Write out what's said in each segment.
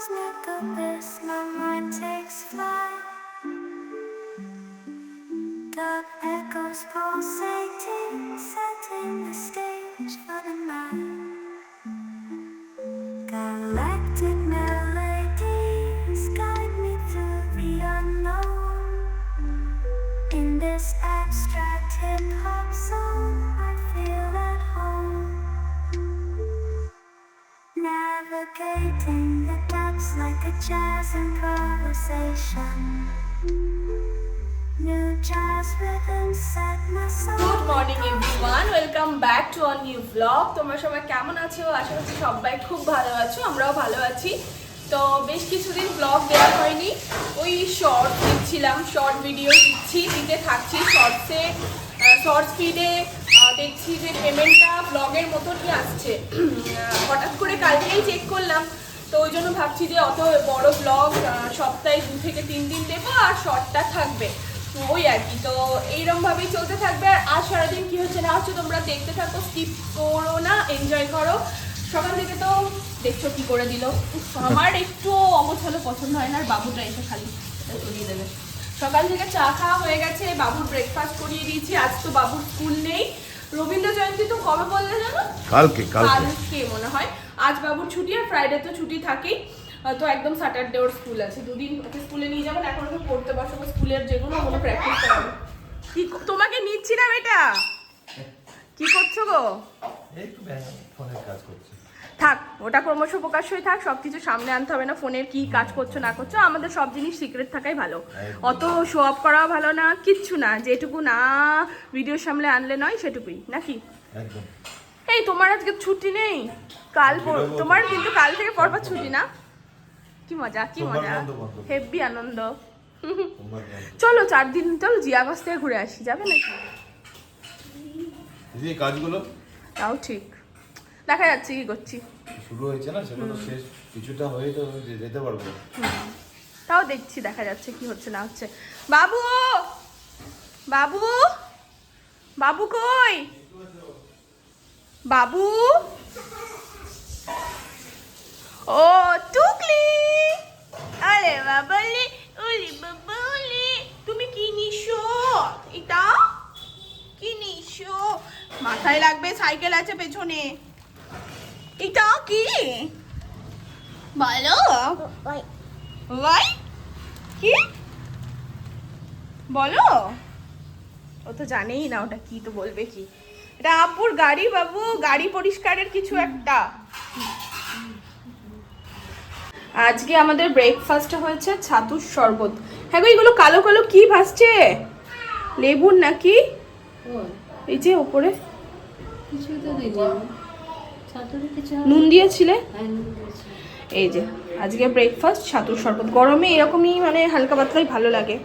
cosmic abyss, my mind takes flight. Dark echoes pulsating, setting the stage for the night. Galactic melodies guide me through the unknown. In this abstract hip hop song, I feel at home. Navigating depths like a jazz improvisation. New jazz rhythms set my soul. Good morning everyone welcome back to a new blog তোমরা সবাই কেমন আছো? আশা করছি সবাই খুব ভালো আছো, আমরাও ভালো আছি। তো বেশ কিছুদিন ব্লগ দেওয়া হয়নি। ওই শর্ট দিচ্ছিলাম শর্ট ভিডিও দিচ্ছি, দিতে থাকছি। শর্টসে শর্ট স্পিডে দেখছি যে পেমেন্টটা ব্লগের মতনই আসছে। হঠাৎ করে কালকেই চেক করলাম। তো ওই জন্য ভাবছি যে অত বড় ব্লগ সপ্তাহে দু থেকে তিন দিন দেবো আর শর্টটা থাকবে। ওই আর কি তো এইরকম ভাবেই চলতে থাকবে। আর আজ সারাদিন কি হচ্ছে না হচ্ছে তোমরা দেখতে থাকো স্কিপ করো না এনজয় করো। সকাল থেকে তো দেখছ কি করে দিল। আমার একটু অগোছালো পছন্দ হয় না আর বাবুটা এসে খালি করিয়ে দেবে। সকাল থেকে চা খাওয়া হয়ে গেছে বাবুর ব্রেকফাস্ট করিয়ে দিয়েছি। আজ তো বাবুর স্কুল নেই। রবীন্দ্র জয়ন্তী তো কবে বললে জানো? কালকে। কালকে মনে হয়। আজ বাবুর ছুটি আর ফ্রাইডে তো ছুটি থাকেই। তো একদম স্যাটারডে ওর স্কুল আছে। দুদিন ওকে স্কুলে নিয়ে যাবেন এখন ওকে পড়তে বসাবো স্কুলের যে কোনো কোনো প্র্যাকটিস করাবো। কি তোমাকে নিচ্ছি না বেটা? কি করছ গো? একটু ফোনের কাজ করছে। থাক ওটা ক্রমশ প্রকাশ হয়ে থাক সব কিছু সামনে আনতে হবে না ফোনের কি কাজ করছ না করছ আমাদের সব জিনিস সিক্রেট থাকাই ভালো। অত শো অফ করাও ভালো না কিচ্ছু না যেটুকু না ভিডিওর সামনে আনলে নয় সেটুকুই নাকি? একদম। এই তোমার আজকে ছুটি নেই। কাল পর- তোমার কিন্তু কাল থেকে পরপর ছুটি না? কি মজা কি মজা। হেভি আনন্দ। চলো চার দিন চলো জিয়াগঞ্জ থেকে ঘুরে আসি। যাবে নাকি? এই কাজগুলো? তাও ঠিক। দেখা যাচ্ছে কি করছি। শুরু হয়েছে না? সেগুলো শেষ। কিছুটা হয়ে তো যেতে পারব। তাও দেখছি দেখা যাচ্ছে কি হচ্ছে না হচ্ছে। বাবু! বাবু! বাবু কই? বাবু? ও, টুকলি! আরে বাবালে ওরে বাবালে তুমি কি নিশো? এটা? কি নিশো? মাথায় লাগবে সাইকেল আছে পেছনে। এটা কি? বলো। ভাই, কি? বলো। ও তো জানেই না ওটা কি, তো বলবে কি। এটা আব্বুর গাড়ি বাবু গাড়ি পরিষ্কারের কিছু একটা। আজকে আমাদের ব্রেকফাস্টে হয়েছে ছাতুর শরবত। হ্যাঁ গো এগুলো কালো কালো কি ভাসছে লেবুর নাকি? এই যে ওপরে। নুন দিয়েছিলে? হয়নি এই যে আজকে ব্রেকফাস্ট ছাতুর শরবত। গরমে এরকমই মানে হালকা পাতলাই ভালো লাগে।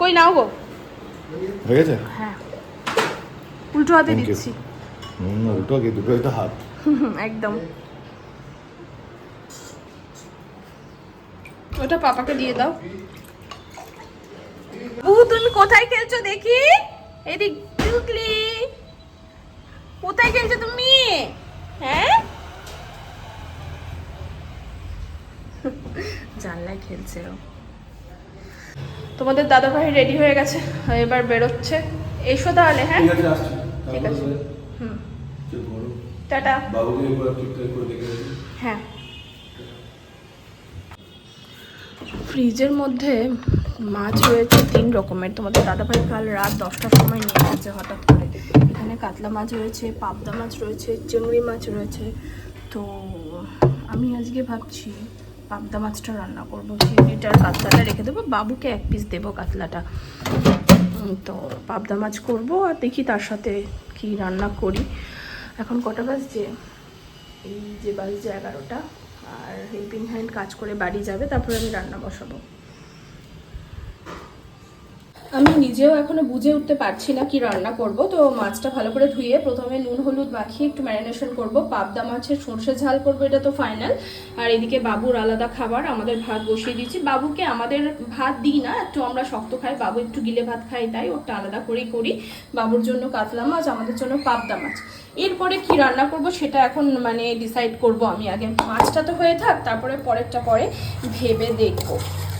কই নাও গো। হয়ে গেছে? হ্যাঁ। উল্টো হাতে দিচ্ছি। হুম উল্টো কি দুটোই তো হাত। একদম। ওটা পাপাকে দিয়ে দাও। ও তুমি কোথায় খেলছো দেখি? এদিক টুকলি কোথায় খেলছো তুমি? হ্যাঁ? জানলায় খেলছে ও। তোমাদের দাদা ভাই রেডি হয়ে গেছে এবার বেরোচ্ছে। এসো তাহলে হ্যাঁ? ঠিক আছে। হুম। টাটা। বাবুকে একবার ঠিকঠাক করে দেখে হ্যাঁ। ফ্রিজের মধ্যে মাছ রয়েছে তিন রকমের। তোমাদের দাদাভাই কাল রাত দশটার সময় নিয়ে এসেছে হঠাৎ করে। এখানে কাতলা মাছ রয়েছে পাবদা মাছ রয়েছে চিংড়ি মাছ রয়েছে। তো আমি আজকে ভাবছি পাবদা মাছটা রান্না করব। চিংড়িটার কাতলাটা রেখে দেবো বাবুকে এক পিস দেবো কাতলাটা। তো পাবদা মাছ করব আর দেখি তার সাথে কি রান্না করি। এখন কটা বাজছে? এই যে বাজছে এগারোটা। আর হেল্পিং হ্যান্ড কাজ করে বাড়ি যাবে, তারপরে আমি রান্না বসাবো। আমি নিজেও এখনও বুঝে উঠতে পারছি না কি রান্না করব। তো মাছটা ভালো করে ধুয়ে প্রথমে নুন, হলুদ মাখিয়ে একটু ম্যারিনেশন করব। পাবদা মাছের সর্ষে ঝাল করব, এটা তো ফাইনাল আর এদিকে বাবুর আলাদা খাবার, আমাদের ভাত বসিয়ে দিয়েছি। বাবুকে আমাদের ভাত দিই না, একটু আমরা শক্ত খাই, বাবু একটু গিলে ভাত খাই তাই ওটা আলাদা করেই করি। বাবুর জন্য কাতলা মাছ, আমাদের জন্য পাবদা মাছ। এরপরে কি রান্না করব সেটা এখন মানে ডিসাইড করব আমি আগে। মাছটা তো হয়ে থাক, তারপরে পরেরটা পরে ভেবে দেখব।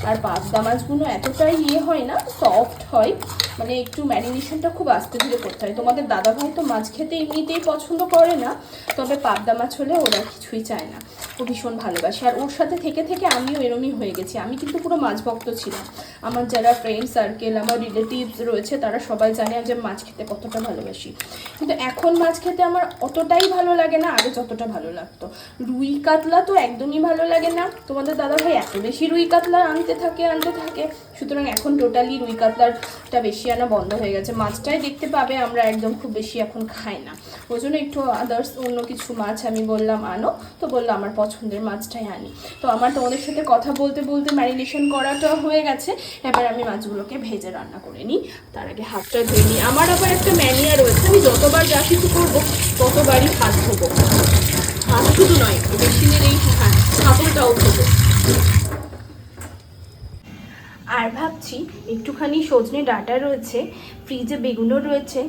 আর পাবদা মাছগুলো এতটাই ইয়ে হয় না সফট হয় মানে একটু ম্যারিনেশনটা খুব আস্তে ধীরে করতে হয়। তোমাদের দাদাভাই তো মাছ খেতে এমনিতেই পছন্দ করে না, তবে পাবদা মাছ হলে ওরা কিছুই চায় না। ও ভীষণ ভালোবাসি। আর ওর সাথে থেকে থেকে আমিও এরমই হয়ে গেছি। আমি কিন্তু পুরো মাছ ভক্ত ছিলাম। আমার যারা ফ্রেন্ড সার্কেল আমার রিলেটিভস রয়েছে, তারা সবাই জানে যে মাছ খেতে কতটা ভালোবাসি। কিন্তু এখন মাছ খেতে আমার অতটাই ভালো লাগে না, আগে যতটা ভালো লাগতো। রুই কাতলা তো একদমই ভালো লাগে না। তোমাদের দাদাভাই এত বেশি রুই কাতলা আনতে থাকে আনতে থাকে। সুতরাং এখন টোটালি রুই কাতলারটা বেশি আনা বন্ধ হয়ে গেছে। মাছটাই দেখতে পাবে, আমরা একদম খুব বেশি এখন খাই না। ওই জন্য একটু আদার্স অন্য কিছু মাছ আমি বললাম আনো, তো বলল আমার পছন্দের মাছটাই আনি। তো আমার তোমাদের সাথে কথা বলতে বলতে ম্যারিনেশন করাটা হয়ে গেছে। এবার আমি মাছগুলোকে ভেজে রান্না করে নিই। তার আগে হাতটা ধুয়ে নিই। আমার আবার একটা ম্যানিয়া রয়েছে, আমি যতবার যা কিছু করব, ততবারই হাত ধোবো। হাত শুধু নয়, মেশিনের এই ছাগলটাও ধোবো। আর ভাবছি একটুখানি সজনে ডাঁটা রয়েছে ফ্রিজে বেগুনও রয়েছে।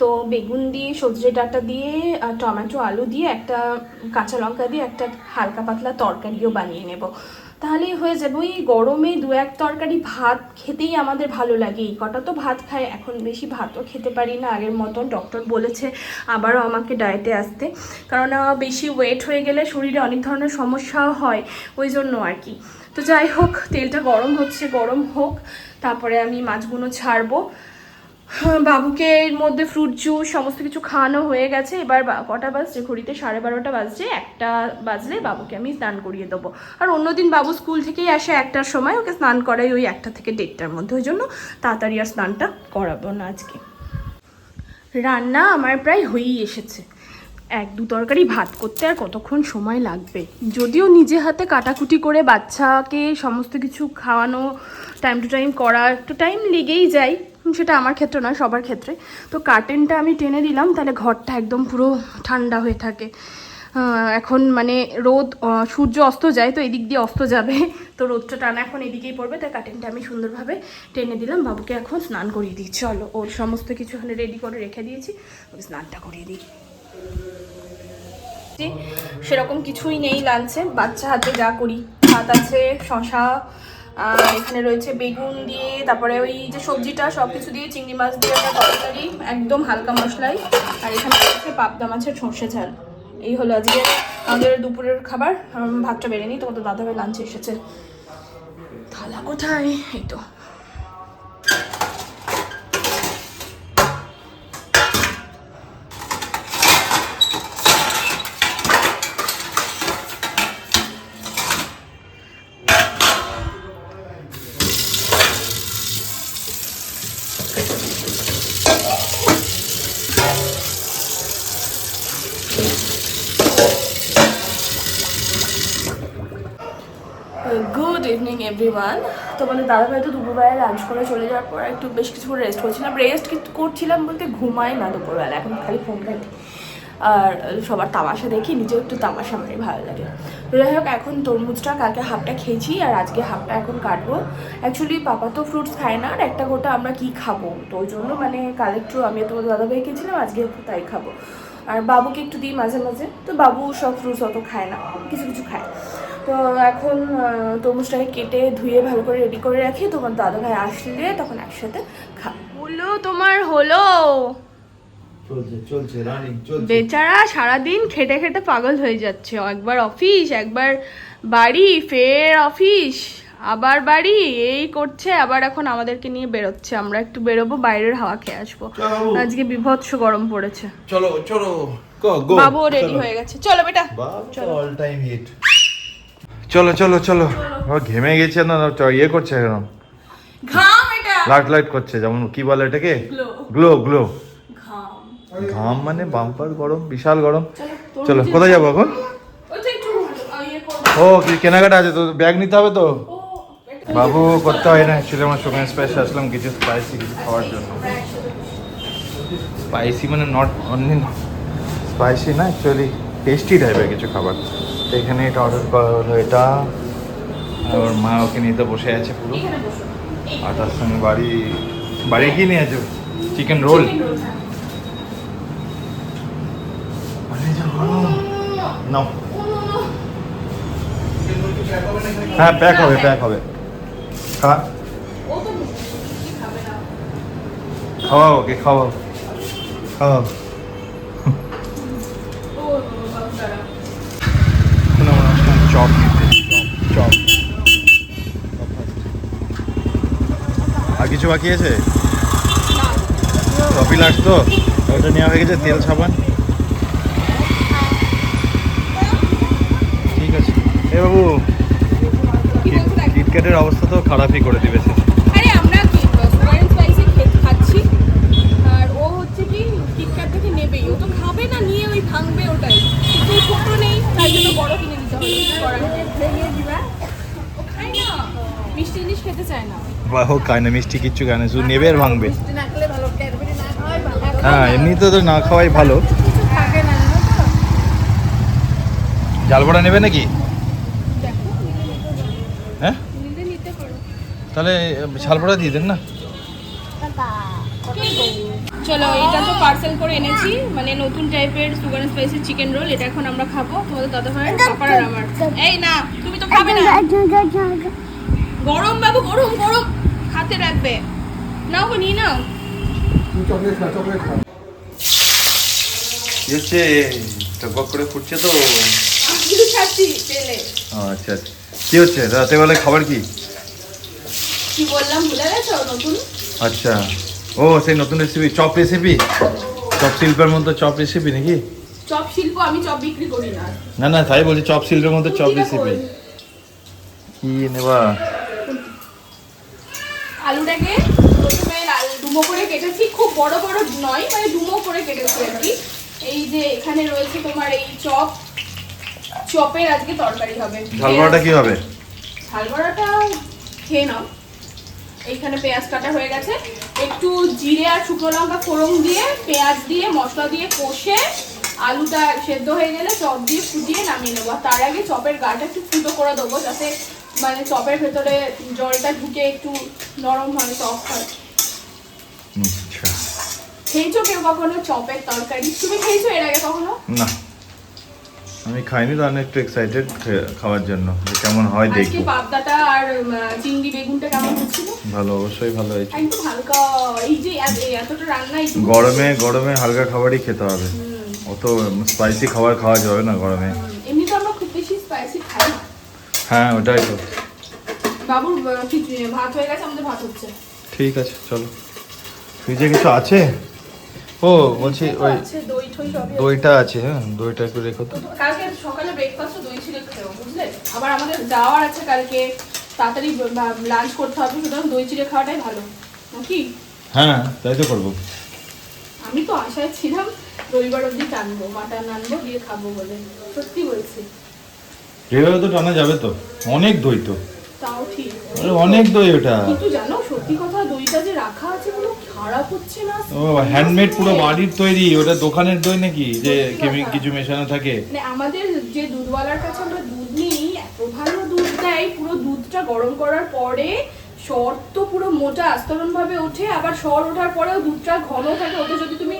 তো বেগুন দিয়ে, সজনে ডাটা দিয়ে টমেটো, আলু দিয়ে একটা কাঁচা লঙ্কা দিয়ে একটা হালকা পাতলা তরকারিও বানিয়ে নেব। তাহলেই হয়ে যাবে ওই গরমে দু এক তরকারি ভাত খেতেই আমাদের ভালো লাগে। এই কটা তো ভাত খায়, এখন বেশি ভাতও খেতে পারি না। আগের মতন ডক্টর বলেছে আবারও আমাকে ডায়েটে আসতে। কারণ বেশি ওয়েট হয়ে গেলে শরীরে অনেক ধরনের সমস্যাও হয়, ওই জন্য আর কি। তো যাই হোক তেলটা গরম হচ্ছে গরম হোক তারপরে আমি মাছগুলো ছাড়বো। হ্যাঁ, বাবুকে এর মধ্যে ফ্রুট জুস সমস্ত কিছু খাওয়ানো হয়ে গেছে। এবার কটা বাজছে? ঘড়িতে সাড়ে বারোটা বাজছে একটা বাজলে বাবুকে আমি স্নান করিয়ে দেবো। আর অন্যদিন বাবু স্কুল থেকেই আসে একটার সময় ওকে স্নান করাই ওই একটা থেকে দেড়টার মধ্যে। ওই জন্য তাড়াতাড়ি আর স্নানটা করাবো না আজকে। রান্না আমার প্রায় হয়েই এসেছে। এক দু তরকারি ভাত করতে আর কতক্ষণ সময় লাগবে? যদিও নিজে হাতে কাটাকুটি করে বাচ্চাকে সমস্ত কিছু খাওয়ানো টাইম টু টাইম করা একটু টাইম লেগেই যায়, সেটা আমার ক্ষেত্রে নয়, সবার ক্ষেত্রে। তো কার্টেনটা আমি টেনে দিলাম, তাহলে ঘরটা একদম পুরো ঠান্ডা হয়ে থাকে। এখন মানে রোদ সূর্য অস্ত যায়, তো এদিক দিয়ে অস্ত যাবে। তো রোদটা টানা এখন এদিকেই পড়বে, তাই কাটেনটা আমি সুন্দরভাবে টেনে দিলাম। বাবুকে এখন স্নান করিয়ে দিই চলো, ওর সমস্ত কিছু রেডি করে রেখে দিয়েছি। ওকে স্নানটা করিয়ে দিই। সেরকম কিছুই নেই লাঞ্চে বাচ্চা হাতে যা করি, ভাত আছে শশা এখানে রয়েছে বেগুন দিয়ে, তারপরে ওই যে সবজিটা সব কিছু দিয়ে চিংড়ি মাছ দিয়ে একটা তরকারি, একদম হালকা মশলাই। আর এখানে রয়েছে পাবদা মাছের সর্ষে ঝাল। এই হলো আজকে আমাদের দুপুরের খাবার। ভাতটা বেড়ে নিই, তোমাদের দাদাভাই লাঞ্চে এসেছে। থালা কোথায়? এই তো গুড ইভিনিং এভরিওয়ান তোমাদের দাদাভাই তো দুপুরবেলায় লাঞ্চ করে চলে যাওয়ার পর একটু বেশ কিছু রেস্ট করছিলাম। রেস্ট করছিলাম বলতে ঘুমাই না দুপুরবেলা এখন খালি ফোন ঘাঁটি। আর সবার তামাশা দেখি, নিজেও একটু তামাশা মারি, ভালো লাগে। তো যাই হোক, এখন তরমুজটা, কালকে হাফটা খেয়েছি আর আজকে হাফটা এখন কাটবো। অ্যাকচুয়ালি পাপা তো ফ্রুটস খায় না আর একটা গোটা আমরা কি খাব? তো ওই জন্য মানে কাল একটু আমি তোমাদের দাদাভাই খেয়েছিলাম, আজকে একটু তাই খাব। আর বাবুকে একটু দিই মাঝে মাঝে। তো বাবু সব ফ্রুটস অত খায় না, কিছু কিছু খায়। তো এখন তরমুজটাকে কেটে ধুয়ে ভালো করে রেডি করে রাখি। তোমার দাদা ভাই আসলে তখন একসাথে খাব হলো তোমার হলো? চলছে চলছে রানিং চলছে। বেচারা সারাদিন খেটে খেটে পাগল হয়ে যাচ্ছে। একবার অফিস একবার বাড়ি ফের অফিস আবার বাড়ি এই করছে আবার এখন আমাদেরকে নিয়ে বেরোচ্ছে। আমরা একটু বেরোবো বাইরের হাওয়া খেয়ে আসব। আজকে বিভৎস গরম পড়েছে। চলো চলো। গো গো রেডি হয়ে গেছে। চলো বেটা। বাবু অল টাইম হিট চলো চলো চলো। ও ঘেমে গেছে না ইয়ে করছে এটা। লাইট লাইট করছে যেমন কি বলে এটাকে? গ্লো। গ্লো ঘাম। মানে বাম্পার গরম বিশাল গরম। চলো কোথায় যাব এখন? ইয়ে ও কি কেনাকাটা আছে তো? ব্যাগ নিতে হবে তো? বাবু করতে হয় না অ্যাকচুয়ালি আমার সঙ্গে স্পাইসি আসলাম কিছু স্পাইসি কিছু খাওয়ার জন্য। স্পাইসি মানে নট অনলি স্পাইসি না অ্যাকচুয়ালি টেস্টি টাইপের কিছু খাবার। এখানে এটা অর্ডার করা হলো এটা। আর ওর মা ওকে নিতে বসে আছে পুরো। আর তার সঙ্গে বাড়ি বাড়ি কি নিয়ে আছে? চিকেন রোল হ্যাঁ। নাও। হ্যাঁ প্যাক হবে প্যাক হবে। খা। তো খাওয়াও ওকে খাওয়াও। খাওয়াও ও বাবু দাঁড়া এখন আমরা আসলাম চপ চপ আর কিছু বাকি আছে? চপই লাস্ট তো? ওটা নেওয়া হয়ে গেছে তেল সাবান। ঠিক আছে। এ বাবু কিটক্যাটের অবস্থা তো খারাপই করে দিবে আরে আমরা খাচ্ছি। আর ও হচ্ছে কি কিটক্যাট থেকে নেবেই। ও তো খাবে না নিয়ে ওই ভাঙবে ওটাই। কিন্তু ছোট নেই তাই জন্য বড় কিনে মিষ্টি জিনিস খেতে না মিষ্টি কিচ্ছু খায় না শুধু নেবে আর ভাঙবে। হ্যাঁ এমনিতে তো না খাওয়াই ভালো। জালবড়া নেবে নাকি? হ্যাঁ? তাহলে ঝালবড়া দিয়ে দেন না। চলো এটা তো পার্সেল করে এনেছি। মানে নতুন টাইপের সুগার স্পাইসি চিকেন রোল এটা এখন আমরা খাব। তোমাদের দাদা ভাই পাপার আর আমার। এই না তুমি তো খাবে না। গরম বাবু গরম গরম। হাতে রাখবে। নাও গো নিয়ে নাও। কি হচ্ছে টকবক করে ফুটছে তো। আচ্ছা আচ্ছা। কি হচ্ছে? রাতে বেলায় খাবার কি? কি বললাম ভুলে গেছো নতুন? আচ্ছা। ও সেই নতুন রেসিপি চপ রেসিপি চপ শিল্পের মধ্যে চপ রেসিপি নাকি? চপ শিল্প আমি চপ বিক্রি করি না। না না তাই বলছি চপ শিল্পের মধ্যে চপ রেসিপি কি নেবা? আলুটাকে প্রথমে ডুমো করে কেটেছি খুব বড় বড় নয় মানে ডুমো করে কেটেছি আর কি। এই যে এখানে রয়েছে তোমার এই চপ চপের আজকে তরকারি হবে। ঝালবড়াটা কি হবে? ঝালবড়াটা খেয়ে নাও। এইখানে পেঁয়াজ কাটা হয়ে গেছে। একটু জিরে আর শুকনো লঙ্কা ফোড়ন দিয়ে পেঁয়াজ দিয়ে মশলা দিয়ে কষে আলুটা সেদ্ধ হয়ে গেলে চপ দিয়ে ফুটিয়ে নামিয়ে নেব। আর তার আগে চপের গাটা একটু ফুটো করে দেবো যাতে মানে চপের ভেতরে জলটা ঢুকে একটু নরম হয় চপ হয়। আচ্ছা। খেয়েছো কেউ কখনো চপের তরকারি? তুমি খেয়েছো এর আগে কখনো? না। আমি খাইনি তো আমি একটু এক্সাইটেড খাওয়ার জন্য কেমন হয় আজকে দেখব। পাবদাটা আর চিংড়ি বেগুনটা কেমন হচ্ছিল? ভালো অবশ্যই ভালো হয়েছে। একদম হালকা এই যে এতটা রান্না গরমে গরমে হালকা খাবারই খেতে হবে। অত স্পাইসি খাবার খাওয়া যাবে না গরমে। এমনি তো আমরা খুব বেশি স্পাইসি খাই হ্যাঁ ওটাই তো। বাবুর ভাত হয়ে গেছে? আমাদের ভাত হচ্ছে। ঠিক আছে চলো। ফ্রিজে কিছু আছে? ও বলছি ওই দই ঠই সবই দইটা আছে হ্যাঁ দইটা একটু রেখো তো। কালকে সকালে ব্রেকফাস্ট দই ছিল খেও বুঝলে? আবার আমাদের যাওয়ার আছে কালকে তাড়াতাড়ি লাঞ্চ করতে হবে সুতরাং দই চিড়ে খাওয়াটাই ভালো। নাকি? হ্যাঁ তাই তো করব। আমি তো আশায় ছিলাম রবিবার অবধি টানবো মাটন আনব দিয়ে খাব বলে। সত্যি বলছি। এভাবে তো টানা যাবে তো অনেক দই তো। তাও ঠিক। অনেক দই ওটা। কিন্তু জানো সত্যি কথা দইটা যে রাখা আছে খারাপ হচ্ছে না? ও হ্যান্ডমেড পুরো বাড়ির তৈরি ওটা দোকানের দই নাকি? যে সত্যি কেমি কিছু মেশানো থাকে। মানে আমাদের যে দুধওয়ালার কাছে আমরা দুধ নিই এত ভালো দুধ দেয় পুরো দুধটা গরম করার পরে সর তো পুরো মোটা আস্তরণ ভাবে ওঠে আবার সর ওঠার পরেও দুধটা ঘন থাকে ওতে যদি তুমি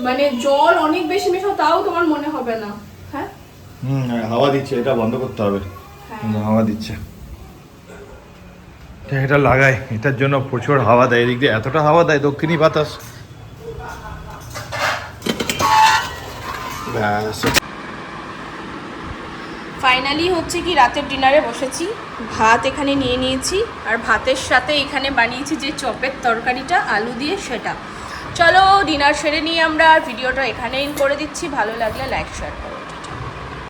মানে জল অনেক বেশি মেশাও তাও তোমার মনে হবে না। হ্যাঁ? হুম হাওয়া দিচ্ছে এটা বন্ধ করতে হবে। হ্যাঁ। হাওয়া দিচ্ছে। এটা লাগাই। এটার জন্য প্রচুর হাওয়া দেয়। এদিক দিয়ে এতটা হাওয়া দেয় দক্ষিণী বাতাস। ফাইনালি হচ্ছে কি, রাতের ডিনারে বসেছি। ভাত এখানে নিয়ে নিয়েছি। আর ভাতের সাথে এখানে বানিয়েছি যে চপের তরকারিটা, আলু দিয়ে সেটা। চলো, ডিনার সেরে নিয়ে আমরা ভিডিওটা এখানে করে দিচ্ছি। ভালো লাগলে লাইক শেয়ার করো।